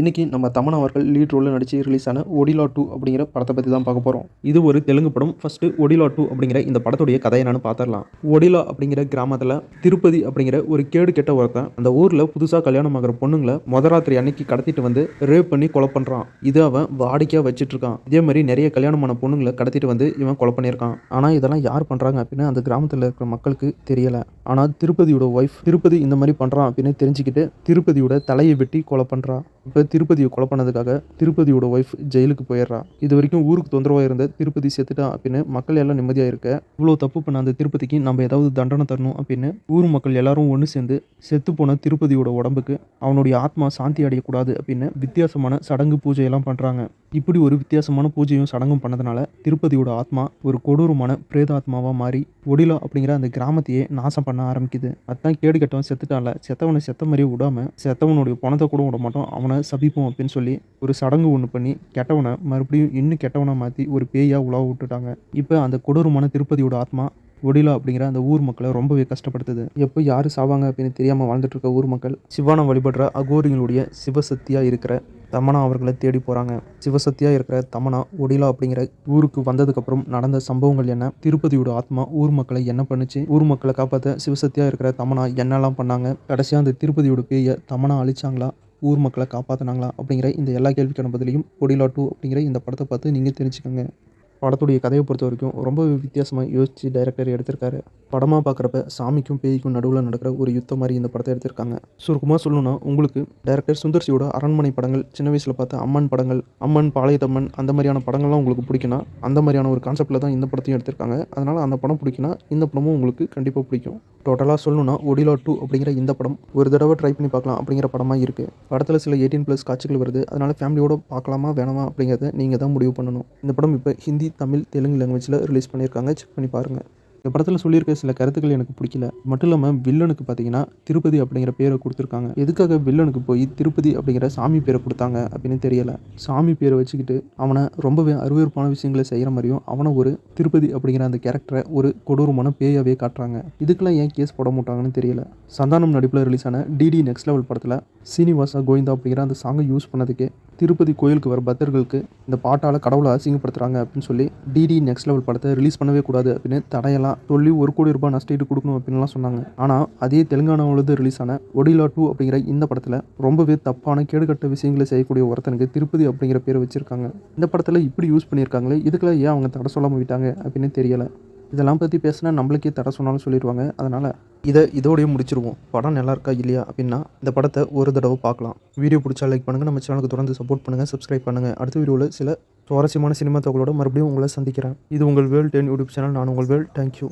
இன்றைக்கி நம்ம தமன் அவர்கள் லீட் ரோலில் நடித்து ரிலீஸ் ஆன ஒடிலா டூ அப்படிங்கிற படத்தை பற்றி தான் பார்க்க போகிறோம் இது ஒரு தெலுங்கு படம். ஃபஸ்ட்டு ஒடிலா டூ அப்படிங்கிற இந்த படத்துடைய கதையை என்னன்னு பார்த்துடலாம். ஒடிலா அப்படிங்கிற கிராமத்தில் திருப்பதி அப்படிங்கிற ஒரு கேடு கெட்ட ஒருத்தன் அந்த ஊரில் புதுசாக கல்யாணம் ஆகிற பொண்ணுங்களை மொத ராத்திரி அன்னைக்கு கடத்திட்டு வந்து ரேப் பண்ணி கொலை பண்ணுறான் இது அவன் வாடிக்கையாக வச்சுட்டு இருக்கான். இதே மாதிரி நிறைய கல்யாணமான பொண்ணுங்களை கடத்திட்டு வந்து இவன் கொலை பண்ணியிருக்கான். ஆனால் இதெல்லாம் யார் பண்ணுறாங்க அப்படின்னு அந்த கிராமத்தில் இருக்கிற மக்களுக்கு தெரியலை. ஆனால் திருப்பதியோட ஒய்ஃப் திருப்பதி இந்த மாதிரி பண்ணுறான் அப்படின்னு தெரிஞ்சுக்கிட்டு திருப்பதியோட தலையை வெட்டி கொலை பண்ணுறான் இப்போ திருப்பதியை கொலை பண்ணதுக்காக திருப்பதியோட ஒய்ஃப் ஜெயிலுக்கு போயிடுறா. இது வரைக்கும் ஊருக்கு தொந்தரவாக இருந்த திருப்பதி செத்துட்டா அப்படின்னு மக்கள் எல்லாம் நிம்மதியாக இருக்க இவ்வளோ தப்பு பண்ண அந்த திருப்பதிக்கு நம்ம ஏதாவது தண்டனை தரணும் அப்படின்னு ஊர் மக்கள் எல்லாரும் ஒன்று சேர்ந்து செத்து போன திருப்பதியோட உடம்புக்கு அவனுடைய ஆத்மா சாந்தி அடையக்கூடாது அப்படின்னு வித்தியாசமான சடங்கு பூஜையெல்லாம் பண்ணுறாங்க இப்படி ஒரு வித்தியாசமான பூஜையும் சடங்கும் பண்ணதுனால திருப்பதியோட ஆத்மா ஒரு கொடூரமான பிரேதாத்மாவாக மாறி ஒடிலா அப்படிங்கிற அந்த கிராமத்தையே நாசம் பண்ண ஆரம்பிக்குது. அதான் கேடு கட்டவன் செத்துட்டான்ல செத்தவனை செத்த மாதிரியே விடாமல் செத்தவனுடைய பணத்தை கூட விட மாட்டோம் அவனை சபிப்போம் அப்படின்னு சொல்லி ஒரு சடங்கு ஒன்று பண்ணி கெட்டவனை மறுபடியும் இன்னும் கெட்டவனை மாற்றி ஒரு பேயாக உலாவ விட்டுட்டாங்க. இப்போ அந்த கொடூரமான திருப்பதியோட ஆத்மா ஒடிலா அப்படிங்கிற அந்த ஊர் மக்களை ரொம்பவே கஷ்டப்படுத்துது. எப்போ யார் சாவாங்க அப்படின்னு தெரியாமல் வாழ்ந்துட்டு இருக்க ஊர் மக்கள் சிவானம் வழிபடுற அகோரிகளுடைய சிவசக்தியாக இருக்கிற தமனா அவர்களை தேடி போகிறாங்க சிவசக்தியாக இருக்கிற தமனா ஒடிலா அப்படிங்கிற ஊருக்கு வந்ததுக்கப்புறம் நடந்த சம்பவங்கள் என்ன? திருப்பதியோட ஆத்மா ஊர் மக்களை என்ன பண்ணுச்சு? ஊர் மக்களை காப்பாற்ற சிவசக்தியாக இருக்கிற தமனா என்னெல்லாம் பண்ணாங்க? கடைசியாக அந்த திருப்பதியோட பேயை தமனா அழிச்சாங்களா? ஊர் மக்களை காப்பாற்றினாங்களா அப்படிங்கிற இந்த எல்லா கேள்விக்கான பதிலையும் ஒடிலா டூ அப்படிங்கிற இந்த படத்தை பார்த்து நீங்கள் தெரிஞ்சுக்கோங்க. படத்துடைய கதையை பொறுத்த வரைக்கும் ரொம்ப வித்தியாசமாக யோசித்து டைரக்டர் எடுத்திருக்காரு. படமாக பார்க்குறப்ப சாமிக்கும் பேய்க்கும் நடுவில் நடக்கிற ஒரு யுத்தம் மாதிரி இந்த படத்தை எடுத்திருக்காங்க. சுருக்கமாக சொல்லணும்னா உங்களுக்கு டைரக்டர் சுந்தர்சியோட அரண்மனை படங்கள் சின்ன வயசில் பார்த்த அம்மன் படங்கள் அம்மன் பாளையத்தம்மன் அந்த மாதிரியான படங்கள்லாம் உங்களுக்கு பிடிக்குன்னா அந்த மாதிரியான ஒரு கான்செப்டில் தான் இந்த படத்தையும் எடுத்திருக்காங்க. அதனால் அந்த படம் பிடிக்குன்னா இந்த படமும் உங்களுக்கு கண்டிப்பாக பிடிக்கும். டோட்டலாக சொல்லணும்னா ஒடிலா டூ அப்படிங்கிற இந்த படம் ஒரு தடவை ட்ரை பண்ணி பார்க்கலாம் அப்படிங்கிற படமாக இருக்குது படத்தில் சில எயிட்டீன் ப்ளஸ் காட்சிகள் வருது. அதனால் ஃபேமிலியோட பார்க்கலாமா வேணாமா அப்படிங்கிறத நீங்கள் தான் முடிவு பண்ணணும். இந்த படம் இப்போ ஹிந்தி தமிழ் தெலுங்கு லாங்குவேஜில் ரிலீஸ் பண்ணியிருக்காங்க. செக் பண்ணி பாருங்கள் இந்த படத்தில் சொல்லியிருக்க சில கருத்துக்கள் எனக்கு பிடிக்கல. மட்டும் இல்லாமல் வில்லனுக்கு பார்த்தீங்கன்னா திருப்பதி அப்படிங்கிற பேரை கொடுத்துருக்காங்க. எதுக்காக வில்லனுக்கு போய் திருப்பதி அப்படிங்கிற சாமி பேரை கொடுத்தாங்க அப்படின்னு தெரியல. சாமி பேரை வச்சுக்கிட்டு அவனை ரொம்பவே அருவறுப்பான விஷயங்களை செய்கிற மாதிரியும் அவனை ஒரு திருப்பதி அப்படிங்கிற அந்த கேரக்டரை ஒரு கொடூரமான பேயாவே காட்டுறாங்க. இதுக்கெல்லாம் ஏன் கேஸ் போட மாட்டாங்கன்னு தெரியல. சந்தானம் நடிப்பில் ரிலீஸ் ஆன டிடி நெக்ஸ்ட் லெவல் படத்தில் சீனிவாசா கோவிந்தா அப்படிங்கிற அந்த சாங்கை யூஸ் பண்ணதுக்கே திருப்பதி கோயிலுக்கு வர பக்தர்களுக்கு இந்த பாட்டால் கடவுளை அசிங்கப்படுத்துகிறாங்க அப்படின்னு சொல்லி டிடி நெக்ஸ்ட் லெவல் படத்தை ரிலீஸ் பண்ணவே கூடாது அப்படின்னு தடையெல்லாம் சொல்லி ஒரு கோடி ரூபாய் நஷ்டீடு கொடுக்கணும் அப்படின்லாம் சொன்னாங்க. ஆனால் அதே தெலுங்கானாவிலிருந்து ரிலீஸ் ஆன ஒடிலா டூ அப்படிங்கிற இந்த படத்தில் ரொம்பவே தப்பான கேடுகட்ட விஷயங்களை செய்யக்கூடிய ஒருத்தனுக்கு திருப்பதி அப்படிங்கிற பேர் வச்சுருக்காங்க. இந்த படத்தில் இப்படி யூஸ் பண்ணியிருக்காங்களே இதுக்கெல்லாம் ஏன் அவங்க தடை சொல்லாமல் விட்டாங்க அப்படின்னு தெரியலை. இதெல்லாம் பற்றி பேசினா நம்மளுக்கே தடை சொன்னாலும் சொல்லிடுவாங்க அதனால் இதை இதோடய முடிச்சிருவோம். படம் நல்லா இருக்கா இல்லையா அப்படின்னா இந்த படத்தை ஒரு தடவை பார்க்கலாம். வீடியோ பிடிச்சா லைக் பண்ணுங்கள் நம்ம சேனலுக்கு தொடர்ந்து சப்போர்ட் பண்ணுங்கள் சப்ஸ்கிரைப் பண்ணுங்கள் அடுத்த வீடியோவில் சில சுவாரஸ்யமான சினிமா தகவலோட மறுபடியும் உங்களை சந்திக்கிறேன். இது உங்கள் வேல் டென் யூடியூப் சேனல் நான் உங்கள் வேல். தேங்க்யூ